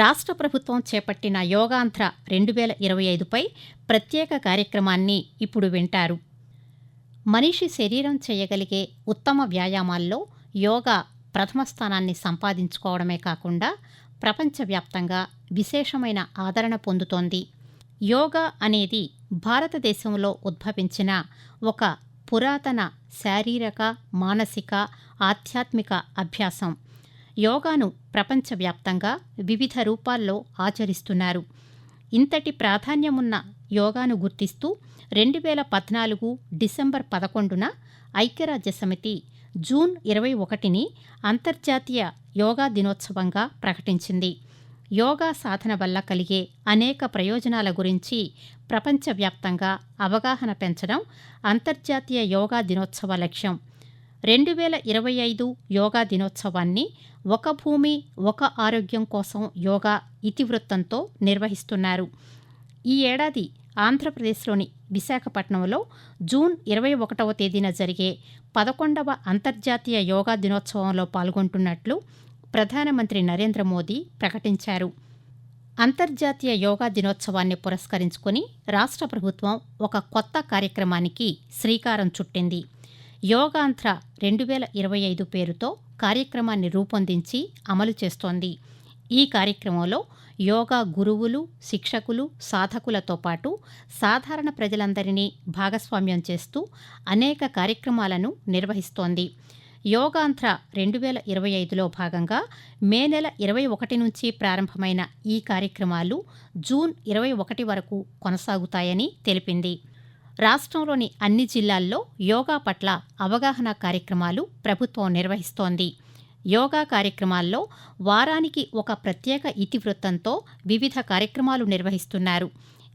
రాష్ట్ర ప్రభుత్వం చేపట్టిన యోగాంధ్ర రెండు వేల ఇరవై ఐదుపై ప్రత్యేక కార్యక్రమాన్ని ఇప్పుడు వింటారు. మనిషి శరీరం చేయగలిగే ఉత్తమ వ్యాయామాల్లో యోగా ప్రథమ స్థానాన్ని సంపాదించుకోవడమే కాకుండా ప్రపంచవ్యాప్తంగా విశేషమైన ఆదరణ పొందుతోంది. యోగా అనేది భారతదేశంలో ఉద్భవించిన ఒక పురాతన శారీరక మానసిక ఆధ్యాత్మిక అభ్యాసం. యోగాను ప్రపంచవ్యాప్తంగా వివిధ రూపాల్లో ఆచరిస్తున్నారు. ఇంతటి ప్రాధాన్యమున్న యోగాను గుర్తిస్తూ రెండు వేల పద్నాలుగు డిసెంబర్ పదకొండున ఐక్యరాజ్యసమితి జూన్ ఇరవై ఒకటిని అంతర్జాతీయ యోగా దినోత్సవంగా ప్రకటించింది. యోగా సాధన వల్ల కలిగే అనేక ప్రయోజనాల గురించి ప్రపంచవ్యాప్తంగా అవగాహన పెంచడం అంతర్జాతీయ యోగా దినోత్సవ లక్ష్యం. రెండు వేల ఇరవై ఐదు యోగా దినోత్సవాన్ని ఒక భూమి ఒక ఆరోగ్యం కోసం యోగా ఇతివృత్తంతో నిర్వహిస్తున్నారు. ఈ ఏడాది ఆంధ్రప్రదేశ్లోని విశాఖపట్నంలో జూన్ ఇరవై ఒకటవ తేదీన జరిగే పదకొండవ అంతర్జాతీయ యోగా దినోత్సవంలో పాల్గొంటున్నట్లు ప్రధానమంత్రి నరేంద్ర మోదీ ప్రకటించారు. అంతర్జాతీయ యోగా దినోత్సవాన్ని పురస్కరించుకుని రాష్ట్ర ప్రభుత్వం ఒక కొత్త కార్యక్రమానికి శ్రీకారం చుట్టింది. యోగాంధ్ర రెండు వేల ఇరవై ఐదు పేరుతో కార్యక్రమాన్ని రూపొందించి అమలు చేస్తోంది. ఈ కార్యక్రమంలో యోగా గురువులు శిక్షకులు సాధకులతో పాటు సాధారణ ప్రజలందరినీ భాగస్వామ్యం చేస్తూ అనేక కార్యక్రమాలను నిర్వహిస్తోంది. యోగాంధ్ర రెండు వేల ఇరవై ఐదులో భాగంగా మే నెల ఇరవై ఒకటి నుంచి ప్రారంభమైన ఈ కార్యక్రమాలు జూన్ ఇరవై ఒకటి వరకు కొనసాగుతాయని తెలిపింది. రాష్ట్రంలోని అన్ని జిల్లాల్లో యోగా పట్ల అవగాహన కార్యక్రమాలు ప్రభుత్వం నిర్వహిస్తోంది. యోగా కార్యక్రమాల్లో వారానికి ఒక ప్రత్యేక ఇతివృత్తంతో వివిధ కార్యక్రమాలు నిర్వహిస్తున్నారు.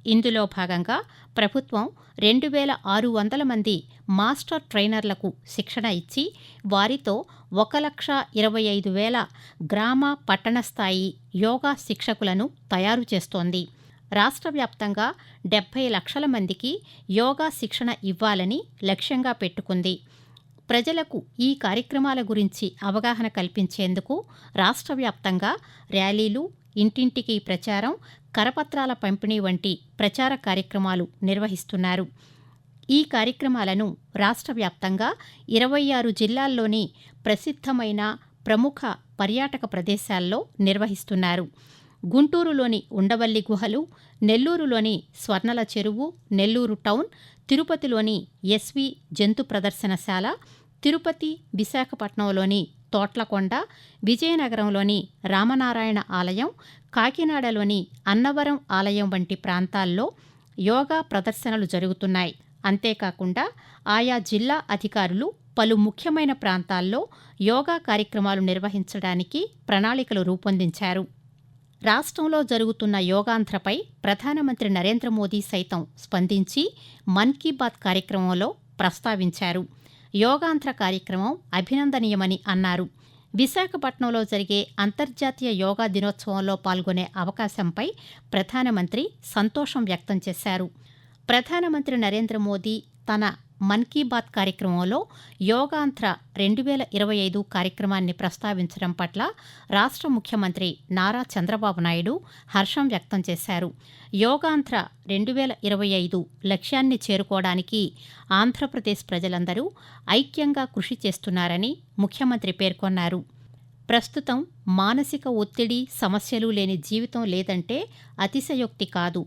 ఇందులో భాగంగా ప్రభుత్వం రెండు వేల ఆరు వందల మంది మాస్టర్ ట్రైనర్లకు శిక్షణ ఇచ్చి వారితో ఒక లక్ష ఇరవై ఐదు వేల గ్రామ పట్టణ స్థాయి యోగా శిక్షకులను తయారు చేస్తోంది. రాష్ట్ర వ్యాప్తంగా డెబ్బై లక్షల మందికి యోగా శిక్షణ ఇవ్వాలని లక్ష్యంగా పెట్టుకుంది. ప్రజలకు ఈ కార్యక్రమాల గురించి అవగాహన కల్పించేందుకు రాష్ట్ర వ్యాప్తంగా ర్యాలీలు ఇంటింటికి ప్రచారం కరపత్రాల పంపిణీ వంటి ప్రచార కార్యక్రమాలు నిర్వహిస్తున్నారు. ఈ కార్యక్రమాలను రాష్ట్ర వ్యాప్తంగా ఇరవై ఆరు జిల్లాల్లోని ప్రసిద్ధమైన ప్రముఖ పర్యాటక ప్రదేశాల్లో నిర్వహిస్తున్నారు. గుంటూరులోని ఉండవల్లి గుహలు నెల్లూరులోని స్వర్ణల చెరువు నెల్లూరు టౌన్ తిరుపతిలోని ఎస్వి జంతు ప్రదర్శనశాల తిరుపతి విశాఖపట్నంలోని తోట్లకొండ విజయనగరంలోని రామనారాయణ ఆలయం కాకినాడలోని అన్నవరం ఆలయం వంటి ప్రాంతాల్లో యోగా ప్రదర్శనలు జరుగుతున్నాయి. అంతేకాకుండా ఆయా జిల్లా అధికారులు పలు ముఖ్యమైన ప్రాంతాల్లో యోగా కార్యక్రమాలు నిర్వహించడానికి ప్రణాళికలు రూపొందించారు. రాష్ట్రంలో జరుగుతున్న యోగాంధ్రపై ప్రధానమంత్రి నరేంద్ర మోదీ సైతం స్పందించి మన్ కీ బాత్ కార్యక్రమంలో ప్రస్తావించారు. యోగాంధ్ర కార్యక్రమం అభినందనీయమని అన్నారు. విశాఖపట్నంలో జరిగే అంతర్జాతీయ యోగా దినోత్సవంలో పాల్గొనే అవకాశంపై ప్రధానమంత్రి సంతోషం వ్యక్తం చేశారు. ప్రధానమంత్రి నరేంద్ర మోదీ తన మన్ కీ బాత్ కార్యక్రమంలో యోగాంధ్ర రెండు వేల ఇరవై ఐదు కార్యక్రమాన్ని ప్రస్తావించడం పట్ల రాష్ట్ర ముఖ్యమంత్రి నారా చంద్రబాబు నాయుడు హర్షం వ్యక్తం చేశారు. యోగాంధ్ర రెండు వేల ఇరవై ఐదు లక్ష్యాన్ని చేరుకోవడానికి ఆంధ్రప్రదేశ్ ప్రజలందరూ ఐక్యంగా కృషి చేస్తున్నారని ముఖ్యమంత్రి పేర్కొన్నారు. ప్రస్తుతం మానసిక ఒత్తిడి సమస్యలు లేని జీవితం లేదంటే అతిశయోక్తి కాదు.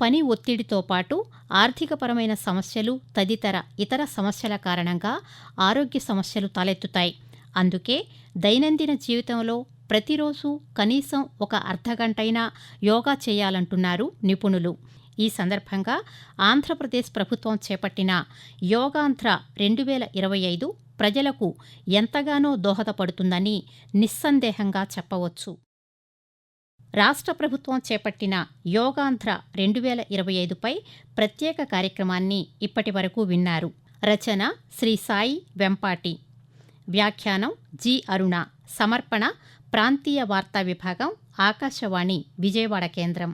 పని ఒత్తిడితో పాటు ఆర్థికపరమైన సమస్యలు తదితర ఇతర సమస్యల కారణంగా ఆరోగ్య సమస్యలు తలెత్తుతాయి. అందుకే దైనందిన జీవితంలో ప్రతిరోజు కనీసం ఒక అర్ధగంటైనా యోగా చేయాలంటున్నారు నిపుణులు. ఈ సందర్భంగా ఆంధ్రప్రదేశ్ ప్రభుత్వం చేపట్టిన యోగాంధ్ర రెండు వేల ఇరవై ఐదు ప్రజలకు ఎంతగానో దోహదపడుతుందని నిస్సందేహంగా చెప్పవచ్చు. రాష్ట్ర ప్రభుత్వం చేపట్టిన యోగాంధ్ర రెండు వేల ఇరవై ఐదుపై ప్రత్యేక కార్యక్రమాన్ని ఇప్పటి వరకు విన్నారు. రచన శ్రీ సాయి వెంపాటి. వ్యాఖ్యానం జి అరుణ. సమర్పణ ప్రాంతీయ వార్తా విభాగం ఆకాశవాణి విజయవాడ కేంద్రం.